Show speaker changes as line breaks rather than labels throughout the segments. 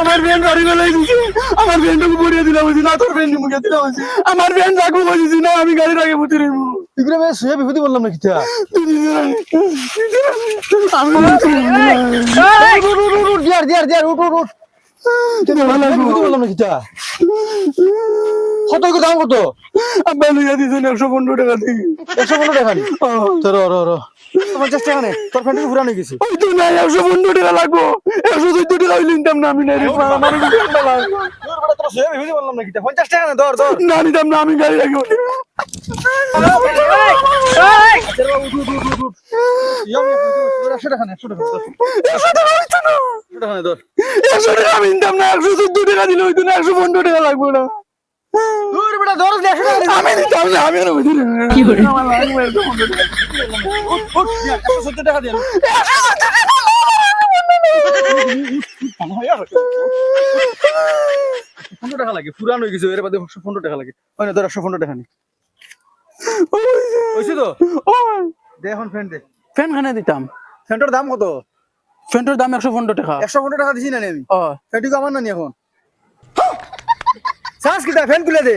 আমার ফ্রেন্ড বাড়ি বেলা এসেছে আমার ফ্রেন্ডকে পড়িয়ে দিলাম বলছি না তোর ফ্রেন্ড মুখে দিলাম আমার ফ্রেন্ড রাখব বলছি না আমি গাড়ির আগে পুঁতে
আমি শুয়ে বিভূতি বললাম না কিতা
আমি
দিয়ার দিয়ার দিয়ার উঠ উঠ উঠ বললাম না কিতা কত দাম কত?
আব্বা লইয়া দিছেন একশো পনেরো টাকা দিয়ে।
একশো পনেরো টাকা নি তো র র র পঞ্চাশ টাকা নে তোর ফ্রেন্ডকে ঘুরানো গেছি।
ওই তো নাই একশো পনেরো টাকা লাগবো। একশো চোদ্দ টাকা হইলে নিতাম না আমি নাই রে আমার
তোর শুয়ে বিভূতি বললাম না কিতা পঞ্চাশ টাকা নে ধর ধর।
না নিতাম না আমি গাড়ি রাখি
একশো টাকা
আমি নিতাম না একশো চোদ্দ টাকা দিলে হইতো না একশো পনেরো টাকা লাগবো না।
দূর বেটা।
আমি না। বুঝি
টাকা পনেরো টাকা লাগে পুরানো হয়ে গেছে এর বাদে একশো পনেরো টাকা লাগে। হয় না তোর একশো পনেরো টাকা নি। হয়েছে তো? দে এখন ফ্যান দে।
ফ্যান খানে দিতাম।
ফ্যানটার দাম কত?
ফ্যানটার দাম একশো পনেরো টাকা।
একশো পনেরো টাকা দিছি না আমি।
ও।
ফ্যানটিকে আমার না এখন? শ্বাস কিতা ফ্যান খুলে দে।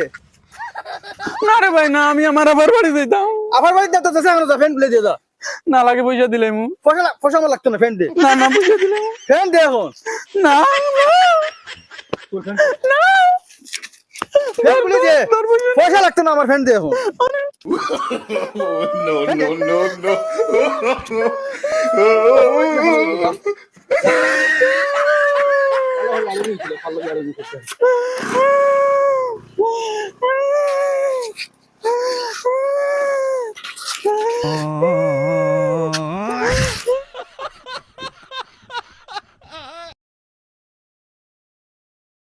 না রে ভাই না আমি আমার আবার বাড়ি দিতাম
আবার বাড়িতে তো দশে এখন ফ্যান খুলে দিয়ে যা
না লাগে পয়সা দিলে মু।
পয়সা লাগ- পয়সা আমার লাগতো না ফ্যান দে।
না না পয়সা দিলে।
ফ্যান দে এখন।
না না।
ফ্যান খুলে দে।
পয়সা
লাগতো না আমার ফ্যান দে এখন।
no, no, no, no.
哇 啊